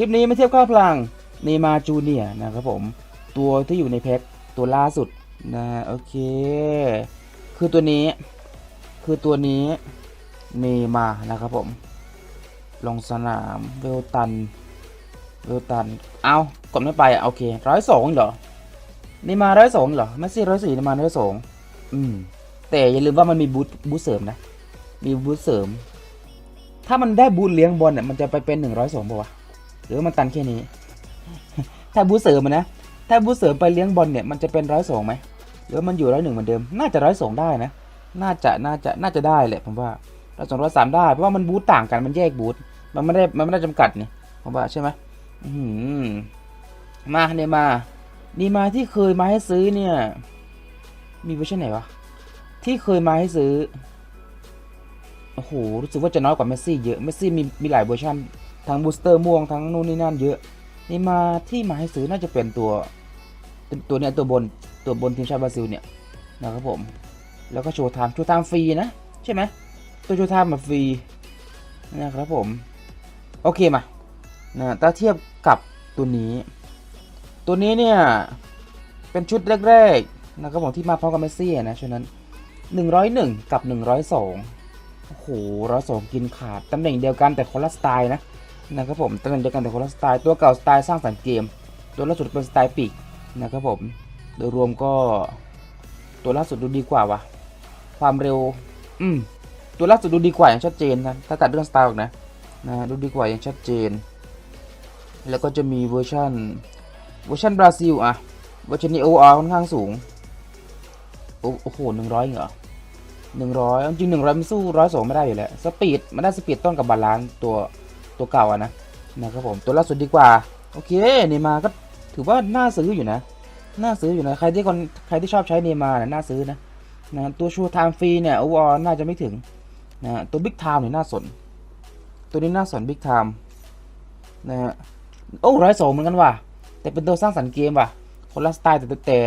คลิปนี้ไม่เทียบค่าพลังเนมาจูเนียนะครับผม ตัวที่อยู่ในแพ็คตัวล่าสุดนะโอเค คือตัวนี้ คือตัวนี้เนมานะครับผม ลงสนามเวลตันเวลตัน เอากดไม่ไปอะโอเคร้อยสองเหรอเนมาร้อยสองเหรอไม่ใช่ร้อยสี่เนมาร้อยสองอืมแต่อย่าลืมว่ามันมีบูทบูทเสริมนะ มีบูทเสริม ถ้ามันได้บูทเลี้ยงบอลเนี่ยมันจะไปเป็นหนึ่งร้อยสองป่าวะ หรือมันตันแค่นี้ ถ้าบูเสริมอะนะ ถ้าบูเสริมไปเลี้ยงบอลเนี่ยมันจะเป็นร้อยสองไหมหรือมันอยู่ร้อยหนึ่งเหมือนเดิม น่าจะร้อยสองได้นะ น่าจะน่าจะน่าจะได้แหละผมว่าร้อยสองร้อยสามได้ เพราะว่ามันบูทต่างกันมันแยกบูทมันไม่ได้มันไม่ได้จำกัดนี่ผมว่าใช่ไหมมาเนี่ยมานี่มาที่เคยมาให้ซื้อเนี่ย มีเวอร์ชันไหนวะที่เคยมาให้ซื้อโอ้โหรู้สึกว่าจะน้อยกว่าเมสซี่เยอะเมสซี่มีมีหลายเวอร์ชัน ทั้งบูสเตอร์ม่วงทั้งนู่นนี่นั่นเยอะ นี่มาที่มาให้ซื้อน่าจะเป็นตัวตัวเนี้ยตัวบนตัวบนทีมชาติบราซิลเนี่ยนะครับผม แล้วก็โชว์ไทม์โชว์ไทม์ฟรีนะใช่ไหมตัวโชว์ไทม์มาฟรีนะครับผมโอเคมานะถ้าเทียบกับตัวนี้ ตัวนี้เนี่ยเป็นชุดแรกๆนะครับผมที่มาพร้อมกับเมสซี่นะฉะนั้น 101 กับ 102โอ้โห102 กินขาดตำแหน่งเดียวกันแต่คนละสไตล์นะ นะครับผมตำแหน่งเดียวกันแต่คนละสไตล์ตัวเก่าสไตล์สร้างสรรค์เกม ตัวล่าสุดเป็นสไตล์ปีกนะครับผมโดยรวมก็ตัวล่าสุดดูดีกว่าวะความเร็ว อืมตัวล่าสุดดูดีกว่าอย่างชัดเจนนะถ้าตัดเรื่องสไตล์ออกนะนะดูดีกว่าอย่างชัดเจน แล้วก็จะมีเวอร์ชันเวอร์ชันบราซิลอะเวอร์ชันนี้โออาค่อนข้างสูงโอ้โหหนึ่งร้อยเหรอหนึ่งร้อยจริงหนึ่งร้อยมันสู้ร้อยสองไม่ได้อยู่แล้วสปีดมันได้สปีดต้นกับบาลานซ์ตัว ตัวเก่าอะนะนะครับผมตัวล่าสุดดีกว่า โอเคเนมาก็ถือว่าน่าซื้ออยู่นะ น่าซื้ออยู่นะใครที่คนใครที่ชอบใช้เนมาเนี่ยน่าซื้อนะนะตัวชูไทม์ฟรีเนี่ยโอวอร์น่าจะไม่ถึงนะตัวบิ๊กไทม์เนี่ยน่าสน ตัวนี้น่าสนบิ๊กไทม์นะฮะโอ้ร้อยสองเหมือนกันว่ะแต่เป็นตัวสร้างสรรค์เกมว่ะคนละสไตล์แต่แต่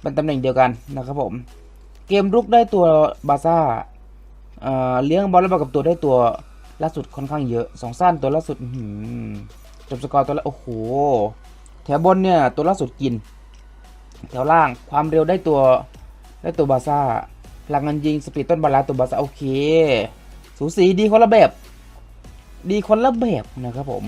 เป็นตำแหน่งเดียวกันนะครับผม เกมรุกได้ตัวบาซ่าเอ่อเลี้ยงบอลแล้วบอลกับตัวได้ตัว ล่าสุดค่อนข้างเยอะสองสั้นตัวล่าสุดหือจบสกอร์ตัวละโอ้โห แถวบนเนี่ยตัวล่าสุดกิน แถวล่างความเร็วได้ตัวได้ตัวบาซ่าพลังงานยิงสปีดต้นบาลาตัวบาซ่าโอเค สูสีดีคนละแบบ ดีคนละแบบนะครับผม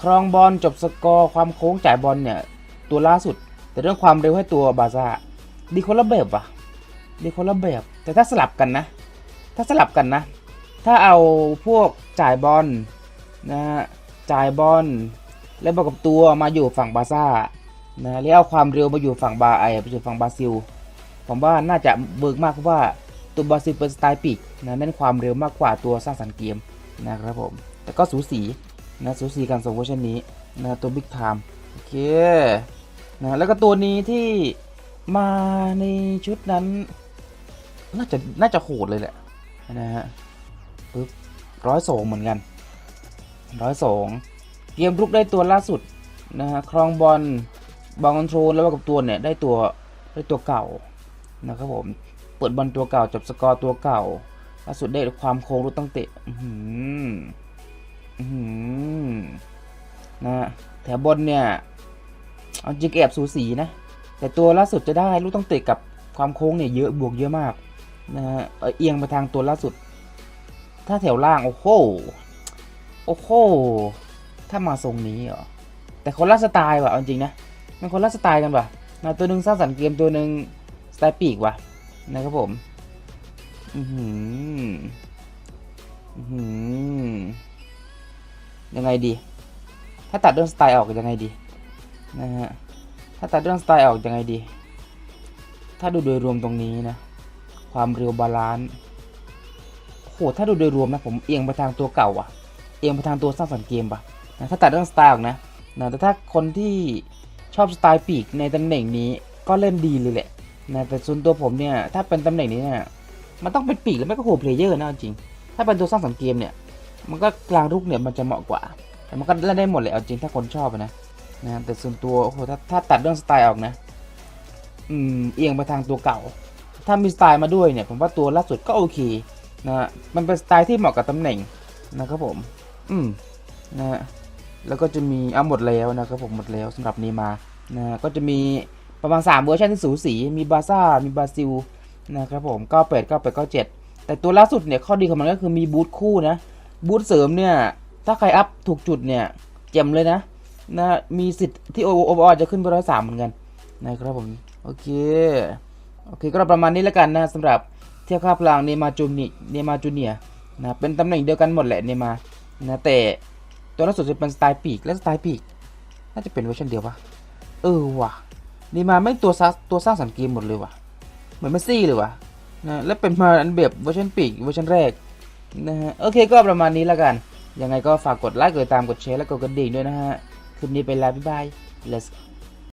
ครองบอลจบสกอร์ความโค้งจ่ายบอลเนี่ยตัวล่าสุด แต่เรื่องความเร็วให้ตัวบาซ่าดีคนละแบบว่ะดีคนละแบบ แต่ถ้าสลับกันนะ ถ้าสลับกันนะ ถ้าเอาพวกจ่ายบอลนะฮะจ่ายบอลแล้วบอกกับตัวมาอยู่ฝั่งบาซ่านะแล้วเอาความเร็วมาอยู่ฝั่งบาไอไปอยู่ฝั่งบราซิล ผมว่าน่าจะเบิกมากเพราะว่าตัวบราซิลเป็นสไตล์ปีกนะเน้นความเร็วมากกว่าตัวสร้างสรรค์เกมนะครับผม แต่ก็สูสีนะสูสีกันสองเวอร์ชันนี้นะตัวบิ๊กไทม์โอเคนะแล้วก็ตัวนี้ที่มาในชุดนั้น น่าจะน่าจะโหดเลยแหละนะฮะ ปึ๊บร้อยสองเหมือนกันร้อยสองเกมรุกได้ตัวล่าสุดนะฮะครองบอลบอลคอนโทรลแล้วกับตัวเนี่ยได้ตัวได้ตัวเก่านะครับผมเปิดบอลตัวเก่าจบสกอร์ตัวเก่าล่าสุดได้ความโค้งรู้ตั้งเตะอื้อหืออื้อหือนะฮะแถวบนเนี่ยเอาจริงแอบสูสีนะ แต่ตัวล่าสุดจะได้ลูกต้องเตะกับความโค้งเนี่ยเยอะบวกเยอะมากนะฮะเอียงไปทางตัวล่าสุด ถ้าแถวล่างโอ้โห โอ้โห ถ้ามาทรงนี้เหรอ แต่คนละสไตล์ว่ะจริงนะ มันคนละสไตล์กันว่ะนะตัวหนึ่งสร้างสรรค์เกมตัวหนึ่งสไตล์ปีกว่ะนะครับผม อือหือ อือหือ ยังไงดี ถ้าตัดเรื่องสไตล์ออกยังไงดี นะฮะ ถ้าตัดเรื่องสไตล์ออกยังไงดี ถ้าดูโดยรวมตรงนี้นะ ความเร็วบาลานซ์ โหถ้าดูโดยรวมนะผมเอียงไปทางตัวเก่าอะเอียงไปทางตัวสร้างสรรค์เกมปะนะถ้าตัดเรื่องสไตล์ออกนะนะแต่ถ้าคนที่ชอบสไตล์ปีกในตำแหน่งนี้ก็เล่นดีเลยแหละนะแต่ส่วนตัวผมเนี่ยถ้าเป็นตำแหน่งนี้เนี่ยมันต้องเป็นปีกแล้วไม่ก็โฮเพลเยอร์นะเอาจริง ถ้าเป็นตัวสร้างสรรค์เกมเนี่ยมันก็กลางรุกเนี่ยมันจะเหมาะกว่า แต่มันก็เล่นได้หมดเลยเอาจริงถ้าคนชอบนะนะแต่ส่วนตัวโอ้โหถ้าถ้าตัดเรื่องสไตล์ออกนะอืมเอียงไปทางตัวเก่า ถ้ามีสไตล์มาด้วยเนี่ยผมว่าตัวล่าสุดก็โอเค นะฮะมันเป็นสไตล์ที่เหมาะกับตำแหน่งนะครับผม อืมนะฮะแล้วก็จะมีเอาหมดแล้วนะครับผมหมดแล้วสำหรับนีมานะฮะก็จะมีประมาณ 3 เวอร์ชันที่สูสี มีบาซ่า มีบราซิลนะครับผม 98 98 97 แต่ตัวล่าสุดเนี่ยข้อดีของมันก็คือมีบูทคู่นะ บูทเสริมเนี่ย ถ้าใครอัพถูกจุดเนี่ย เจ็มเลยนะนะมีสิทธิ์ที่โอโอเวอร์จะขึ้นไปร้อยสามเหมือนกันนะครับผม โอเค โอเคก็ประมาณนี้แล้วกันนะสำหรับ เทียบค่าพลังเนมาจูนิเนมาจูเนียนะเป็นตำแหน่งเดียวกันหมดแหละเนมานะแต่ตัวล่าสุดจะเป็นสไตล์ปีกและสไตล์ปีกน่าจะเป็นเวอร์ชันเดียวปะเออว่ะเนมาไม่ตัวซัตัวสร้างสรรค์เกมหมดเลยว่ะเหมือนเมสซี่เลยว่ะนะและเป็นมาอันแบบเวอร์ชันปีกเวอร์ชันแรกนะฮะโอเคก็ประมาณนี้แล้วกันยังไงก็ฝากกดไลค์กดติดตามกดแชร์และกดกระดิ่งด้วยนะฮะคลิปนี้ไปแล้วบ๊ายบาย let's go